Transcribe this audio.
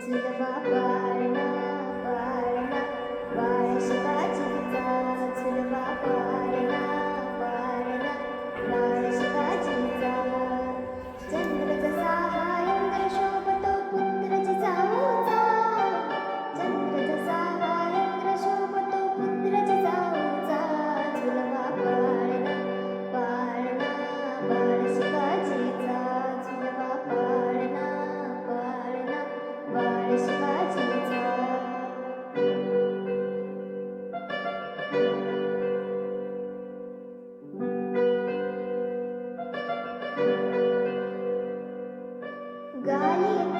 to the baba. గాలి